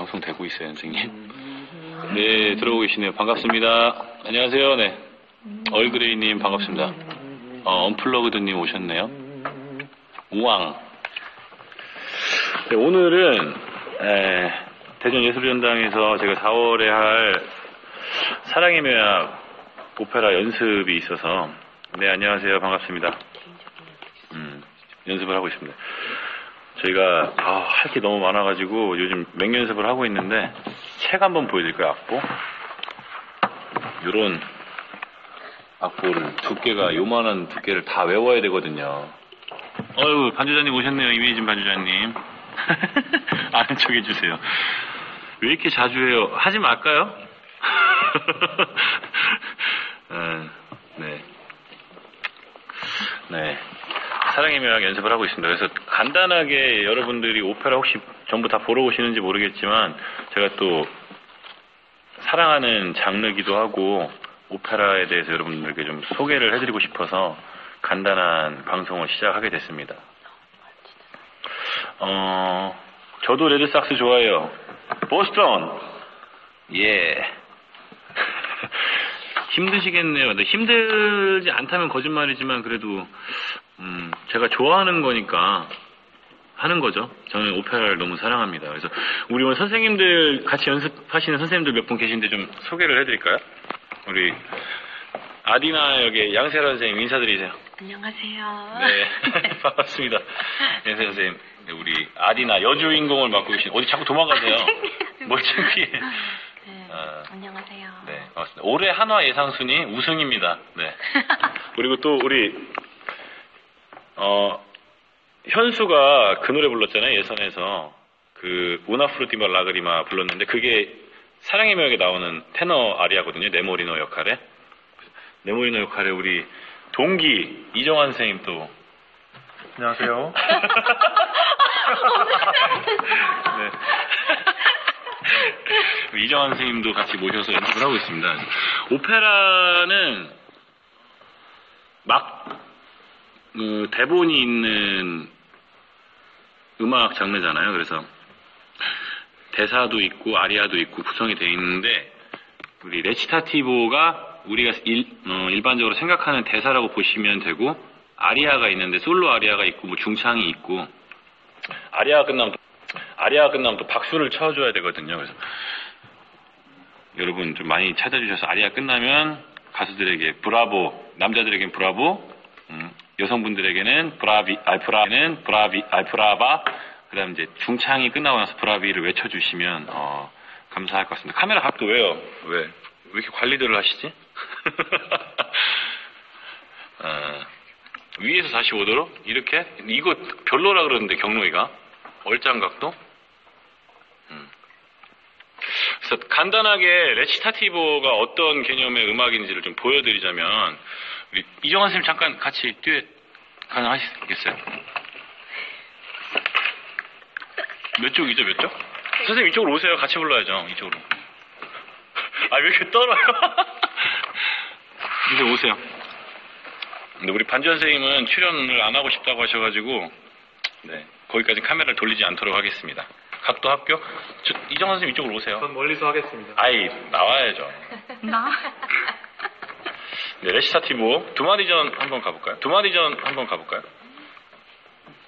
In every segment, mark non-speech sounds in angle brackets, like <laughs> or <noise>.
방송 되고 있어요, 선생님. 네, 들어오고 계시네요. 반갑습니다. 안녕하세요. 네. 얼그레이님 반갑습니다. 어, 언플러그드님 오셨네요. 우왕. 네, 오늘은 에, 대전예술전당에서 제가 4월에 할 사랑의 묘약 오페라 연습이 있어서 네 안녕하세요 반갑습니다. 음, 연습을 하고 있습니다. 저희가 아, 할 게 너무 많아가지고 요즘 맹연습을 하고 있는데 책 한번 보여드릴까요 악보? 요런 악보를 두께가 요만한 두께를 다 외워야 되거든요. 어유 반주자님 오셨네요 이미진 반주자님. <laughs> 척 해주세요. 왜 이렇게 자주 해요? 하지 말까요? 아, <laughs> 네. 네. 사랑의 묘약 연습을 하고 있습니다. 그래서 간단하게 여러분들이 오페라 혹시 전부 다 보러 오시는지 모르겠지만 제가 또 사랑하는 장르기도 하고 오페라에 대해서 여러분들께 좀 소개를 해드리고 싶어서 간단한 방송을 시작하게 됐습니다. 어, 저도 레드삭스 좋아해요. 보스턴! 예. <laughs> 힘드시겠네요. 근데 힘들지 않다면 거짓말이지만 그래도 음, 제가 좋아하는 거니까 하는 거죠. 저는 오페라를 너무 사랑합니다. 그래서 우리 오늘 선생님들 같이 연습하시는 선생님들 몇 분 계신데 좀 소개를 해드릴까요? 우리 아디나 역의 양세라 선생님 인사드리세요. 안녕하세요. 네, <laughs> 반갑습니다. 양세라 선생님, 네, 우리 아디나 여주인공을 맡고 계신 어디 자꾸 도망가세요? <laughs> 뭘 창피해? 네, 아. 안녕하세요. 네, 반갑습니다. 올해 한화 예상 순위 우승입니다. 네. <laughs> 그리고 또 우리 어 현수가 그 노래 불렀잖아요 예선에서 그 우나프루티마 라그리마 불렀는데 그게 사랑의 명에 나오는 테너 아리아거든요 네모리노 역할에 네모리노 역할에 우리 동기 이정환 선생님 또 안녕하세요. <laughs> 네. <laughs> 이정환 선생님도 같이 모셔서 연습을 하고 있습니다. 오페라는 막 어, 대본이 있는 음악 장르잖아요. 그래서 대사도 있고 아리아도 있고 구성이 되어 있는데 우리 레치타티보가 우리가 일, 반적으로 생각하는 대사라고 보시면 되고 아리아가 있는데 솔로 아리아가 있고 뭐 중창이 있고 아리아가 끝나면 또, 아리아가 끝나면 또 박수를 쳐줘야 되거든요. 그래서 여러분 좀 많이 찾아주셔서 아리아 끝나면 가수들에게 브라보 남자들에겐 브라보 음, 여성분들에게는 브라비 알프라는 브라비 알프라바 그 다음 이제 중창이 끝나고 나서 브라비를 외쳐주시면 어, 감사할 것 같습니다. 카메라 각도 왜요? 왜? 왜 이렇게 관리들을 하시지? <laughs> 어, 위에서 45도로 이렇게 이거 별로라 그러는데 경로이가 얼짱 각도? 음. 그래서 간단하게 레치타티보가 어떤 개념의 음악인지를 좀 보여드리자면 우리 이정환 선생님 잠깐 같이 듀엣 가능하시겠어요? 몇 쪽이죠, 몇 쪽? 선생님 이쪽으로 오세요. 같이 불러야죠. 이쪽으로. 아, 왜 이렇게 떨어요? <laughs> 이제 오세요. 근데 우리 반주 선생님은 출연을 안 하고 싶다고 하셔가지고, 네. 거기까지 카메라를 돌리지 않도록 하겠습니다. 각도 합격? 저, 이정환 선생님 이쪽으로 오세요. 전 멀리서 하겠습니다. 아이, 나와야죠. <laughs> 나? 네, 레시타티브 두 마리 전 한번 가볼까요? 두 마리 전 한번 가볼까요?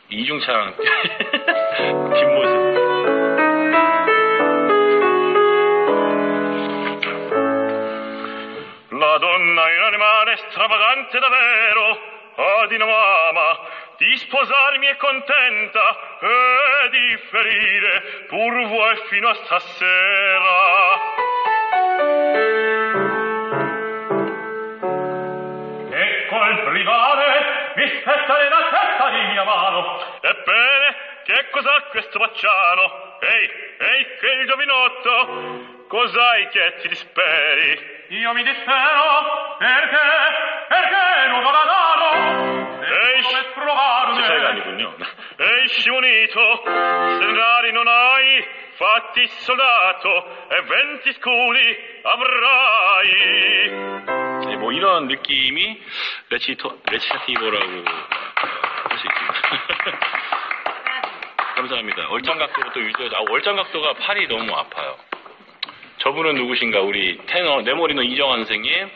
이중창 뒷모습. La donna è un animale stravagante davvero, Adina ama di sposarmi è contenta e di ferire pur vuoi fino a stasera. Mi la testa di mia mano. Ebbene, che cos'ha questo bacciano? Ehi, ehi, che il giovinotto, cos'hai che ti disperi? Io mi dispero, perché, perché non ho la mano. Ehi, come provarne. C'è ani군요. Ehi, scimunito, se magari non hai fatti soldato e venti scudi avrai. 네, 뭐 이런 느낌이 레치토, 레치타티보라고 할 수 있습니다. 감사합니다. 얼짱 각도가 또 유지하죠. 아, 얼짱 각도가 팔이 너무 아파요. 저분은 누구신가? 우리 테너, 내 머리는 이정환 선생님,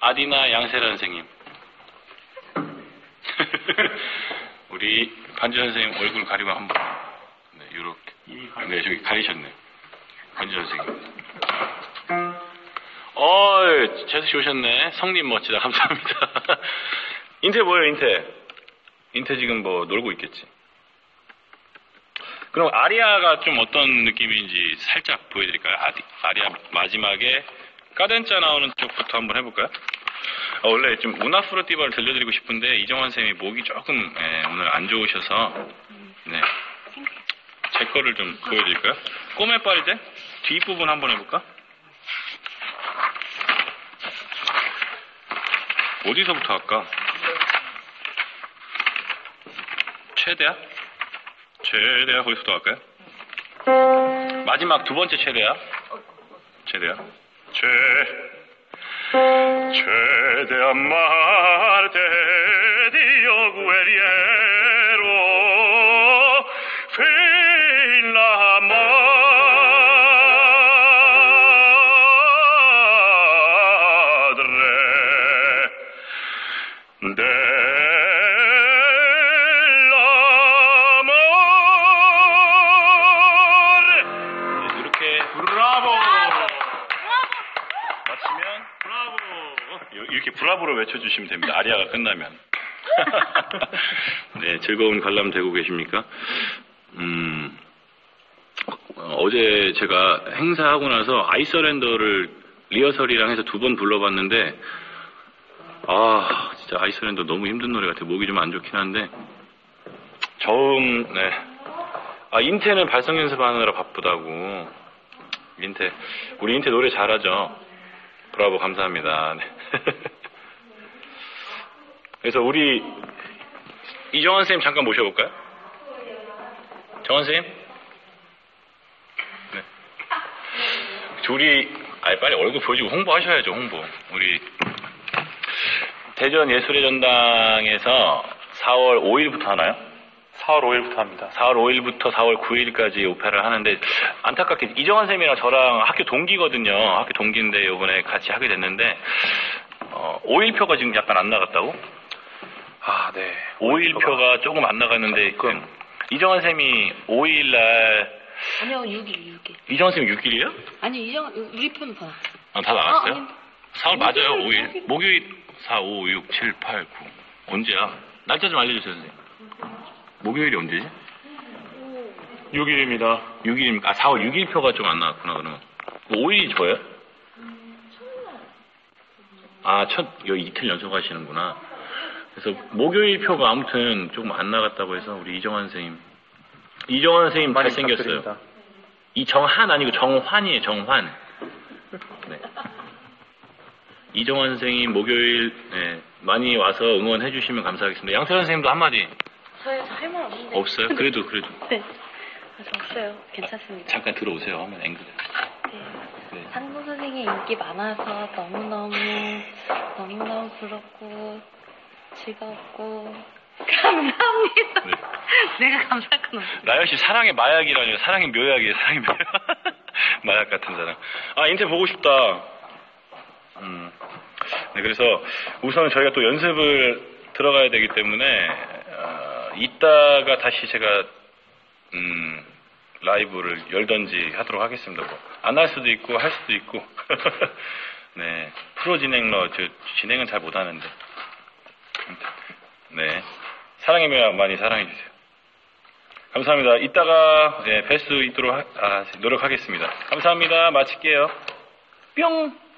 아디나 양세라 선생님. <laughs> 우리 반주 선생님 얼굴 가리고 한 번. 네, 저기 가리셨네. 반주 선생님. 어, 재수 씨 오셨네. 성님 멋지다. <laughs> 감사합니다. 인태 뭐예요, 인태? 인태 지금 뭐 놀고 있겠지. 그럼 아리아가 좀 어떤 느낌인지 살짝 보여드릴까요? 아디, 아리아 마지막에 까덴짜 나오는 쪽부터 한번 해볼까요? 아, 원래 좀 우나프로티바를 들려드리고 싶은데 이정환 쌤이 목이 조금 예, 오늘 안 좋으셔서 네. 제 거를 좀 보여드릴까요? 꼬매 빠리 때 뒷부분 한번 해볼까? 어디서부터 할까? 최대야? 최대야 거기서부터 할까요? 마지막 두 번째 최대야? 최대야? 최 최대한 디오 구에리에 브라보로 외쳐주시면 됩니다 아리아가 끝나면 <laughs> 네 즐거운 관람 되고 계십니까 음 어, 어제 제가 행사하고 나서 아이서랜더를 리허설이랑 해서 두 번 불러봤는데 아 진짜 아이스랜드 너무 힘든 노래 같아요. 목이 좀 안 좋긴 한데 저음 네. 아 인태는 발성 연습하느라 바쁘다고. 인태 우리 인태 노래 잘하죠. 브라보 감사합니다. 네. <laughs> 그래서 우리 이정환 쌤 잠깐 모셔볼까요? 정환 쌤? 네. 우리 아 빨리 얼굴 보여주고 홍보하셔야죠 홍보. 우리 대전 예술의 전당에서 4월 5일부터 하나요? 4월 5일부터 합니다. 4월 5일부터 4월 9일까지 오페라를 하는데 안타깝게 이정환 쌤이랑 저랑 학교 동기거든요. 학교 동기인데 이번에 같이 하게 됐는데 어, 5일표가 지금 약간 안 나갔다고? 아, 네. 5일표가 조금 안 나갔는데 조금. 이정환 쌤이 5일 날 아니요, 6일, 6일. 이정환 쌤이 6일이에요? 아니, 이정, 우리 편 봐. 아, 다 나갔어요? 어, 아니. 4월 맞아요, 목요일, 5일. 목요일 4, 5, 6, 7, 8, 9. 언제야? 날짜 좀 알려주세요, 선생님. 목요일이 언제지? 6일입니다. 6일입니까? 아, 4월 6일 표가 좀 안 나왔구나, 그러면. 5일이 좋아요? 아, 첫, 여기 이틀 연속 하시는구나. 그래서 목요일 표가 아무튼 조금 안 나갔다고 해서 우리 이정환 선생님. 이정환 선생님 많이 잘생겼어요. 이정한 아니고 정환이에요, 정환. 네. 이정환 선생님 목요일 네, 많이 와서 응원해 주시면 감사하겠습니다. 양세현 선생님도 한마디 저희 할말 없는데. 없어요? 그래도 그래도 <laughs> 네. 저 없어요. 괜찮습니다. 잠깐 들어오세요. 하면 앵글. 네. 네. 상무 선생님 인기 많아서 너무너무, 너무너무 부럽고, 즐겁고, 감사합니다. 네. <laughs> 내가 감사할 건 없어. 나연 씨 사랑의 마약이라뇨. 사랑의 묘약이에요. 사랑의 묘약. <laughs> 마약 같은 사랑. 아 인태 보고 싶다. 음. 네, 그래서 우선 저희가 또 연습을 들어가야 되기 때문에 어, 이따가 다시 제가 음, 라이브를 열던지 하도록 하겠습니다. 뭐. 안할 수도 있고 할 수도 있고. <laughs> 네 프로 진행러 저 진행은 잘 못하는데. 네 사랑의 묘약 많이 사랑해 주세요. 감사합니다. 이따가 네, 뵐수 있도록 하- 아, 노력하겠습니다. 감사합니다. 마칠게요. 뿅!